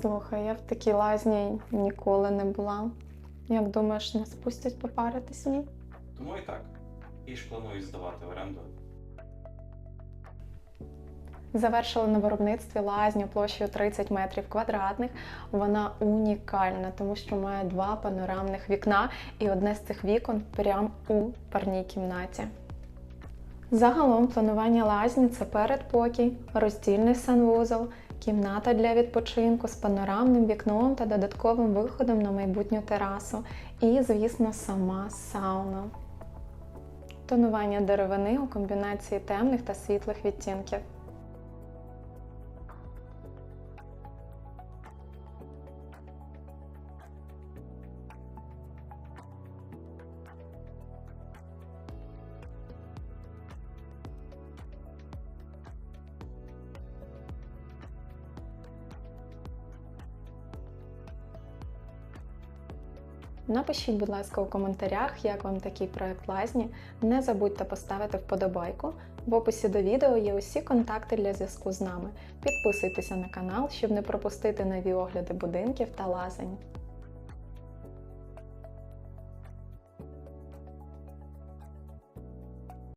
Слухай, я в такій лазні ніколи не була. Як думаєш, не спустять попаритись ні? Тому і так. І ж планують здавати в оренду. Завершили на виробництві лазню площею 30 метрів квадратних. Вона унікальна, тому що має два панорамних вікна, і одне з цих вікон прямо у парній кімнаті. Загалом планування лазні це передпокій, роздільний санвузол, кімната для відпочинку з панорамним вікном та додатковим виходом на майбутню терасу. І, звісно, сама сауна. Тонування деревини у комбінації темних та світлих відтінків. Напишіть, будь ласка, у коментарях, як вам такий проект лазні. Не забудьте поставити вподобайку. В описі до відео є усі контакти для зв'язку з нами. Підписуйтеся на канал, щоб не пропустити нові огляди будинків та лазень.